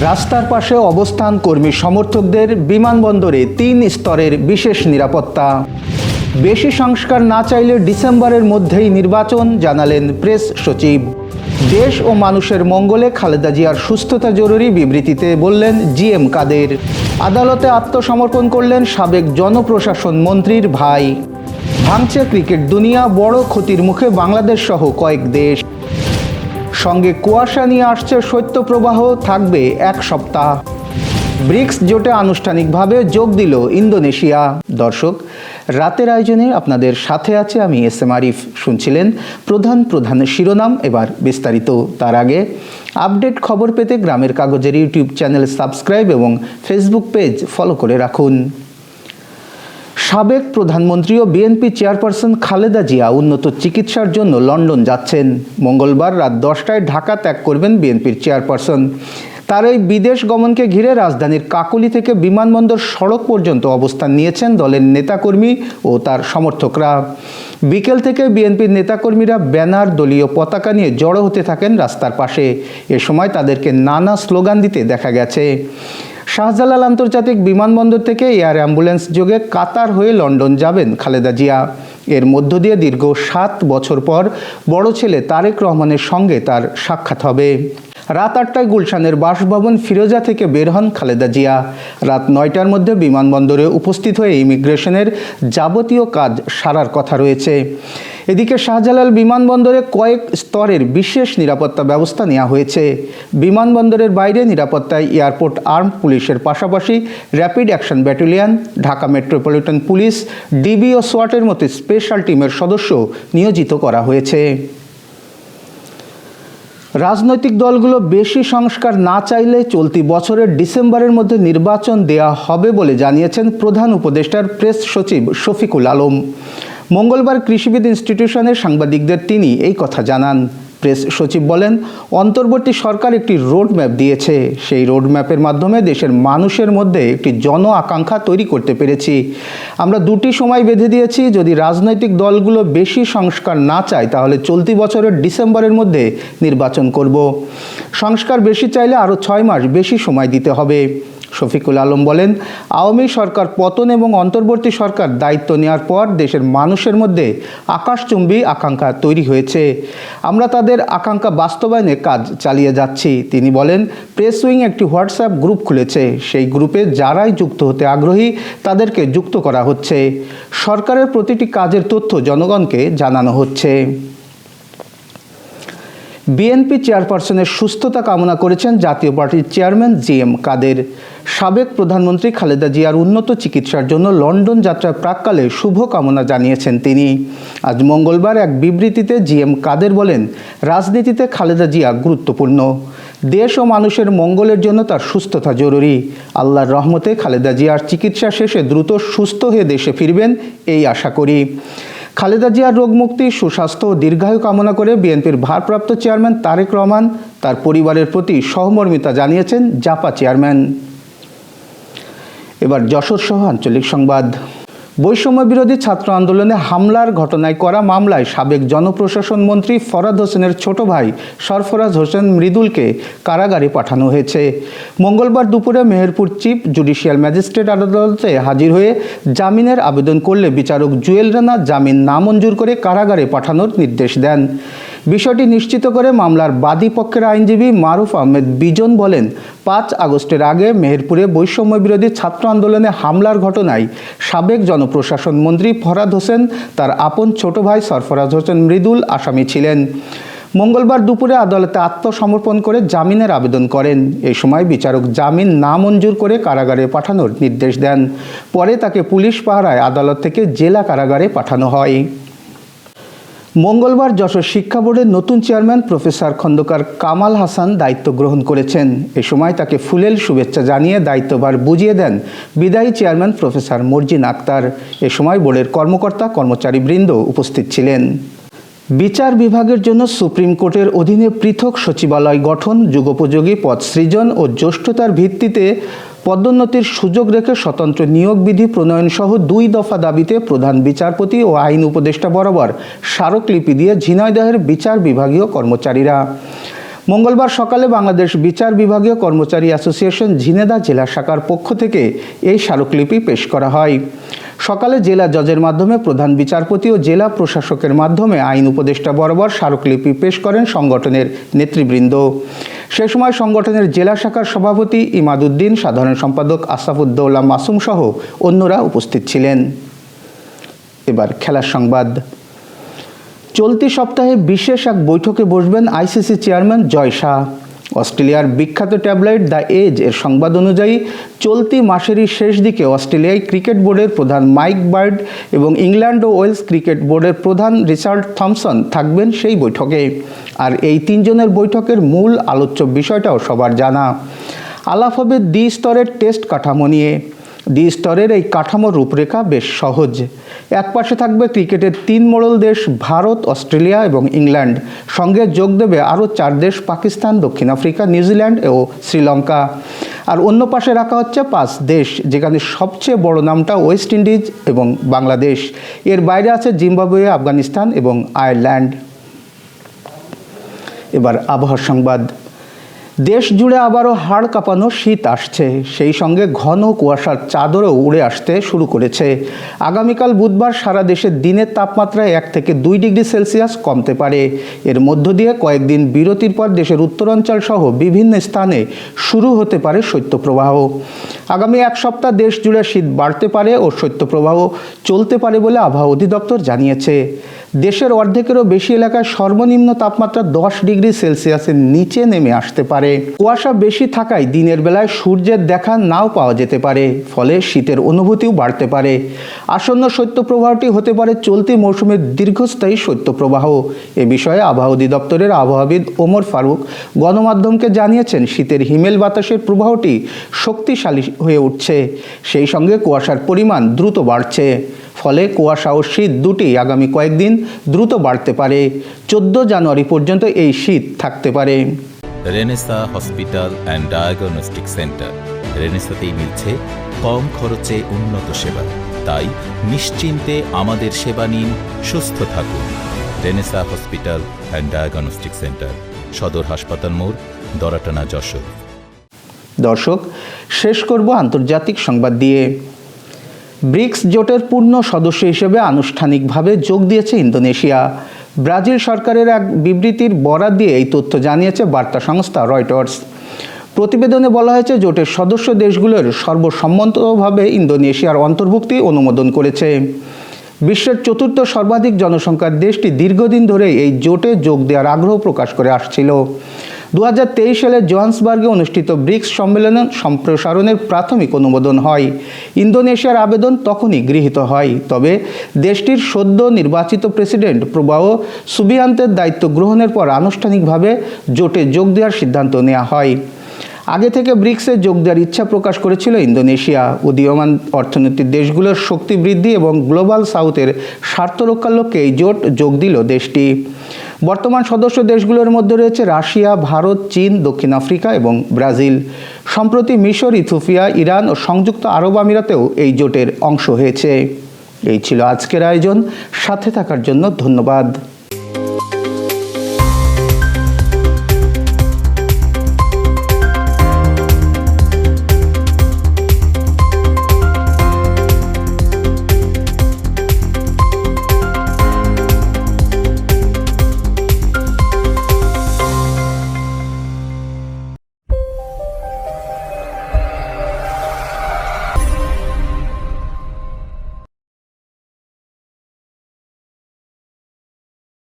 রাস্তার পাশে অবস্থান কর্মী সমর্থকদের বিমানবন্দরে তিন স্তরের বিশেষ নিরাপত্তা। বেশি সংস্কার না চাইলে ডিসেম্বরের মধ্যেই নির্বাচন, জানালেন প্রেস সচিব। দেশ ও মানুষের মঙ্গলে খালেদা জিয়ার সুস্থতা জরুরি বিবৃতিতে বললেন জিএম কাদের। আদালতে আত্মসমর্পণ করলেন সাবেক জনপ্রশাসন মন্ত্রীর ভাই। ভাঙছে ক্রিকেট দুনিয়া, বড় ক্ষতির মুখে বাংলাদেশ সহ কয়েক দেশ। সঙ্গে কুয়াশা নিয়ে আসছে শৈত্যপ্রবাহ থাকবে এক সপ্তাহ। ব্রিক্স জোটে আনুষ্ঠানিকভাবে যোগ দিল ইন্দোনেশিয়া। দর্শক, রাতের আয়োজনে আপনাদের সাথে আছে আমি এস এম আরিফ। শুনছিলেন প্রধান প্রধান শিরোনাম, এবার বিস্তারিত। তার আগে আপডেট খবর পেতে গ্রামের কাগজের ইউটিউব চ্যানেল সাবস্ক্রাইব এবং ফেসবুক পেজ ফলো করে রাখুন। সাবেক প্রধানমন্ত্রী ও বিএনপি চেয়ারপারসন খালেদা জিয়া উন্নত চিকিৎসার জন্য লন্ডন যাচ্ছেন। মঙ্গলবার রাত দশটায় ঢাকা ত্যাগ করবেন বিএনপির চেয়ারপারসন। তার এই বিদেশ গমনকে ঘিরে রাজধানীর কাকলি থেকে বিমানবন্দর সড়ক পর্যন্ত অবস্থান নিয়েছেন দলের নেতাকর্মী ও তার সমর্থকরা। বিকেল থেকে বিএনপির নেতাকর্মীরা ব্যানার, দলীয় পতাকা নিয়ে জড়ো হতে থাকেন রাস্তার পাশে। এ সময় তাদেরকে নানা স্লোগান দিতে দেখা গেছে। শাহজালাল আন্তর্জাতিক বিমানবন্দর থেকে এয়ার অ্যাম্বুলেন্স যোগে কাতার হয়ে লন্ডন যাবেন খালেদা জিয়া। এর মধ্য দিয়ে দীর্ঘ সাত বছর পর বড় ছেলে তারেক রহমানের সঙ্গে তার সাক্ষাৎ হবে। রাত আটটায় গুলশানের বাসভবন ফিরোজা থেকে বের হন খালেদা জিয়া। রাত নয়টার মধ্যে বিমানবন্দরে উপস্থিত হয়ে ইমিগ্রেশনের যাবতীয় কাজ সারার কথা রয়েছে। এদিকে শাহজালাল বিমানবন্দরে কয়েক স্তরের বিশেষ নিরাপত্তা ব্যবস্থা নেওয়া হয়েছে। বিমানবন্দরের বাইরে নিরাপত্তায় এয়ারপোর্ট আর্ম পুলিশের পাশাপাশি rapid action battalion, Dhaka metropolitan police, DB ও সোয়াটের মতো স্পেশাল টিমের সদস্য নিয়োজিত করা হয়েছে। রাজনৈতিক দলগুলো বেশি সংস্কার না চাইলে চলতি বছরের ডিসেম্বরের মধ্যে নির্বাচন দেয়া হবে বলে জানিয়েছেন প্রধান উপদেষ্টার প্রেস সচিব শফিকুল আলম। মঙ্গলবার কৃষিবিদ ইনস্টিটিউশনের সাংবাদিকদের তিনি এই কথা জানান। প্রেস সচিব বলেন, অন্তর্বর্তী সরকার একটি রোড ম্যাপ দিয়েছে। সেই রোড ম্যাপের মাধ্যমে দেশের মানুষের মধ্যে একটি জন আকাঙ্ক্ষা তৈরি করতে পেরেছি। আমরা দুটি সময় বেঁধে দিয়েছি, যদি রাজনৈতিক দলগুলো বেশি সংস্কার না চায়, তাহলে চলতি বছরের ডিসেম্বরের মধ্যে নির্বাচন করব। সংস্কার বেশি চাইলে আরও ছয় মাস বেশি সময় দিতে হবে। শফিকুল আলম বলেন, আওয়ামী সরকার পতন এবং অন্তর্বর্তী সরকার দায়িত্ব নেওয়ার পর দেশের মানুষের মধ্যে আকাশচুম্বী আকাঙ্ক্ষা তৈরি হয়েছে। আমরা তাদের আকাঙ্ক্ষা বাস্তবায়নে কাজ চালিয়ে যাচ্ছি। তিনি বলেন, প্রেস উইং একটি হোয়াটসঅ্যাপ গ্রুপ খুলেছে। সেই গ্রুপে যারাই যুক্ত হতে আগ্রহী, তাদেরকে যুক্ত করা হচ্ছে। সরকারের প্রতিটি কাজের তথ্য জনগণকে জানানো হচ্ছে। বিএনপি চেয়ারপারসনের সুস্থতা কামনা করেছেন জাতীয় পার্টির চেয়ারম্যান জি এম কাদের। সাবেক প্রধানমন্ত্রী খালেদা জিয়ার উন্নত চিকিৎসার জন্য লন্ডন যাত্রার প্রাককালে শুভ কামনা জানিয়েছেন তিনি। আজ মঙ্গলবার এক বিবৃতিতে জি এম কাদের বলেন, রাজনীতিতে খালেদা জিয়া গুরুত্বপূর্ণ। দেশ ও মানুষের মঙ্গলের জন্য তার সুস্থতা জরুরি। আল্লাহর রহমতে খালেদা জিয়ার চিকিৎসা শেষে দ্রুত সুস্থ হয়ে দেশে ফিরবেন, এই আশা করি। খালেদা জিয়ার রোগমুক্তি, সুস্বাস্থ্য ও দীর্ঘায়ু কামনা করে বিএনপির ভারপ্রাপ্ত চেয়ারম্যান তারেক রহমান তার পরিবারের প্রতি সহমর্মিতা জানিয়েছেন জাপা চেয়ারম্যান। এবার যশোর সহ আঞ্চলিক সংবাদ। বৈষম্য বিরোধী ছাত্র আন্দোলনে হামলার ঘটনায় করা মামলায় সাবেক জনপ্রশাসন মন্ত্রী ফরাদ হোসেনের ছোট ভাই সরফরাজ হোসেন মৃদুলকে কারাগারে পাঠানো হয়েছে। মঙ্গলবার দুপুরে মেহেরপুর চিফ জুডিশিয়াল ম্যাজিস্ট্রেট আদালতে হাজির হয়ে জামিনের আবেদন করলে বিচারক জুয়েল রানা জামিন নামঞ্জুর করে কারাগারে পাঠানোর নির্দেশ দেন। বিষয়টি নিশ্চিত করে মামলার বাদী পক্ষের আইনজীবী মারুফ আহমেদ বিজন বলেন, পাঁচ আগস্টের আগে মেহেরপুরে বৈষম্য বিরোধী ছাত্র আন্দোলনে হামলার ঘটনায় সাবেক জনপ্রশাসন মন্ত্রী ফরাদ হোসেন, তার আপন ছোট ভাই সরফরাজ হোসেন মৃদুল আসামি ছিলেন। মঙ্গলবার দুপুরে আদালতে আত্মসমর্পণ করে জামিনের আবেদন করেন। এই সময় বিচারক জামিন না মঞ্জুর করে কারাগারে পাঠানোর নির্দেশ দেন। পরে তাকে পুলিশ পাহারায় আদালত থেকে জেলা কারাগারে পাঠানো হয়। মঙ্গলবার যশোর শিক্ষা বোর্ডের নতুন চেয়ারম্যান প্রফেসর খন্দকার কামাল হাসান দায়িত্ব গ্রহণ করেছেন। এ সময় তাকে ফুলেল শুভেচ্ছা জানিয়ে দায়িত্বভার বুঝিয়ে দেন বিদায়ী চেয়ারম্যান প্রফেসর মর্জিন আক্তার। এ সময় বোর্ডের কর্মকর্তা, কর্মচারীবৃন্দ উপস্থিত ছিলেন। বিচার বিভাগের জন্য সুপ্রিম কোর্টের অধীনে পৃথক সচিবালয় গঠন, যুগোপযোগী পদ সৃজন ও জ্যেষ্ঠতার ভিত্তিতে পদোন্নতির সুযোগ রেখে স্বতন্ত্র নিয়োগ বিধি প্রণয়ন সহ দুই দফা দাবিতে প্রধান বিচারপতি ও আইন উপদেষ্টা বরাবর স্মারকলিপি দিয়ে ঝিনাইদহের বিচার বিভাগীয় কর্মচারীরা। মঙ্গলবার সকালে বাংলাদেশ বিচার বিভাগীয় কর্মচারী অ্যাসোসিয়েশন ঝিনেদা জেলা শাখার পক্ষ থেকে এই স্মারকলিপি পেশ করা হয়। সকালে জেলা জজের মাধ্যমে প্রধান বিচারপতি ও জেলা প্রশাসকের মাধ্যমে আইন উপদেষ্টা বরাবর স্মারকলিপি পেশ করেন সংগঠনের নেতৃবৃন্দ। সে সময় সংগঠনের জেলা শাখার সভাপতি ইমাদুদ্দিন, সাধারণ সম্পাদক আসাফুদ্দৌলা মাসুম সহ অন্যরা উপস্থিত ছিলেন। এবার খেলার সংবাদ। চলতি সপ্তাহে বিশেষ এক বৈঠকে বসবেন আইসিসি চেয়ারম্যান জয় শাহ। অস্ট্রেলিয়ার বিখ্যাত ট্যাবলেট দ্য এজ এর সংবাদ অনুযায়ী, চলতি মাসেরই শেষ দিকে অস্ট্রেলিয়ায় ক্রিকেট বোর্ডের প্রধান মাইক বার্ড এবং ইংল্যান্ড ও ওয়েলস ক্রিকেট বোর্ডের প্রধান রিচার্ড থমসন থাকবেন সেই বৈঠকে। আর এই তিনজনের বৈঠকের মূল আলোচ্য বিষয়টাও সবার জানা। আলাপ হবে দ্বি স্তরের টেস্ট কাঠামো নিয়ে। দ্বি স্তরের এই কাঠামোর রূপরেখা বেশ সহজ। এক পাশে থাকবে ক্রিকেটের তিন মোড়ল দেশ, ভারত, অস্ট্রেলিয়া এবং ইংল্যান্ড। সঙ্গে যোগ দেবে আরও চার দেশ, পাকিস্তান, দক্ষিণ আফ্রিকা, নিউজিল্যান্ড ও শ্রীলঙ্কা। আর অন্য পাশে রাখা হচ্ছে পাঁচ দেশ, যেখানে সবচেয়ে বড় নামটা ওয়েস্ট ইন্ডিজ এবং বাংলাদেশ। এর বাইরে আছে জিম্বাবুয়ে, আফগানিস্তান এবং আয়ারল্যান্ড। এবার আবহাওয়ার সংবাদ। দেশ জুড়ে আবারও হাড় কাঁপানো শীত আসছে। সেই সঙ্গে ঘন কুয়াশার চাদরও উড়ে আসতে শুরু করেছে। আগামীকাল বুধবার সারা দেশের দিনের তাপমাত্রা এক থেকে দুই ডিগ্রি সেলসিয়াস কমতে পারে। এর মধ্য দিয়ে কয়েকদিন বিরতির পর দেশের উত্তরাঞ্চল সহ বিভিন্ন স্থানে শুরু হতে পারে শৈত্যপ্রবাহ। আগামী এক সপ্তাহ দেশ জুড়ে শীত বাড়তে পারে ও শৈত্যপ্রবাহ চলতে পারে বলে আবহাওয়া অধিদপ্তর জানিয়েছে। দেশের অর্ধেকেরও বেশি এলাকায় সর্বনিম্ন তাপমাত্রা দশ ডিগ্রি সেলসিয়াসের নিচে নেমে আসতে পারে। কুয়াশা বেশি থাকায় দিনের বেলায় সূর্যের দেখা নাও পাওয়া যেতে পারে, ফলে শীতের অনুভূতিও বাড়তে পারে। আসন্ন শৈত্যপ্রবাহটি হতে পারে চলতি মৌসুমের দীর্ঘস্থায়ী শৈত্যপ্রবাহ। এ বিষয়ে আবহাওয়া অধিদপ্তরের আবহাওয়াবিদ ওমর ফারুক গণমাধ্যমকে জানিয়েছেন, শীতের হিমেল বাতাসের প্রবাহটি শক্তিশালী হয়ে উঠছে। সেই সঙ্গে কুয়াশার পরিমাণ দ্রুত বাড়ছে, ফলে কুয়াশা ও শীত দুটি আগামী কয়েকদিন দ্রুত বাড়তে পারে। চোদ্দ জানুয়ারি পর্যন্ত এই শীত থাকতে পারে। Renesa hospital and diagnostic centre. রেনেসাতেই মিলছে কম খরচে উন্নত সেবা। তাই নিশ্চিন্তে আমাদের সেবা নিন, সুস্থ থাকুন। Renesa hospital and diagnostic centre, সদর হাসপাতাল মোড়, দরাটানা যশোর। দর্শক, শেষ করব আন্তর্জাতিক সংবাদ দিয়ে। ব্রিক্স জোটের পূর্ণ সদস্য হিসেবে আনুষ্ঠানিকভাবে যোগ দিয়েছে ইন্দোনেশিয়া। ব্রাজিল সরকারের এক বিবৃতির বরাদ দিয়ে এই তথ্য জানিয়েছে বার্তা সংস্থা রয়টার্স। প্রতিবেদনে বলা হয়েছে, জোটের সদস্য দেশগুলোর সর্বসম্মতভাবে ইন্দোনেশিয়ার অন্তর্ভুক্তি অনুমোদন করেছে। বিশ্বের চতুর্থ সর্বাধিক জনসংখ্যার দেশটি দীর্ঘদিন ধরে এই জোটে যোগ দেওয়ার আগ্রহ প্রকাশ করে আসছিল। দু হাজার তেইশ সালে জোহান্সবার্গে অনুষ্ঠিত ব্রিক্স সম্মেলন সম্প্রসারণের প্রাথমিক অনুমোদন হয়। ইন্দোনেশিয়ার আবেদন তখনই গৃহীত হয়। তবে দেশটির সদ্য নির্বাচিত প্রেসিডেন্ট প্রবাহ সুবিয়ান্তের দায়িত্ব গ্রহণের পর আনুষ্ঠানিকভাবে জোটে যোগ দেওয়ার সিদ্ধান্ত নেওয়া হয়। আগে থেকে ব্রিক্সে যোগ দেওয়ার ইচ্ছা প্রকাশ করেছিল ইন্দোনেশিয়া। উদীয়মান অর্থনৈতিক দেশগুলোর শক্তি বৃদ্ধি এবং গ্লোবাল সাউথের স্বার্থ রক্ষার লক্ষ্যে এই জোট যোগ দিল দেশটি। বর্তমান সদস্য দেশগুলোর মধ্যে রয়েছে রাশিয়া, ভারত, চীন, দক্ষিণ আফ্রিকা এবং ব্রাজিল। সম্প্রতি মিশর, ইথিওপিয়া, ইরান ও সংযুক্ত আরব আমিরাতেও এই জোটের অংশ হয়েছে। এই ছিল আজকের আয়োজন। সাথে থাকার জন্য ধন্যবাদ।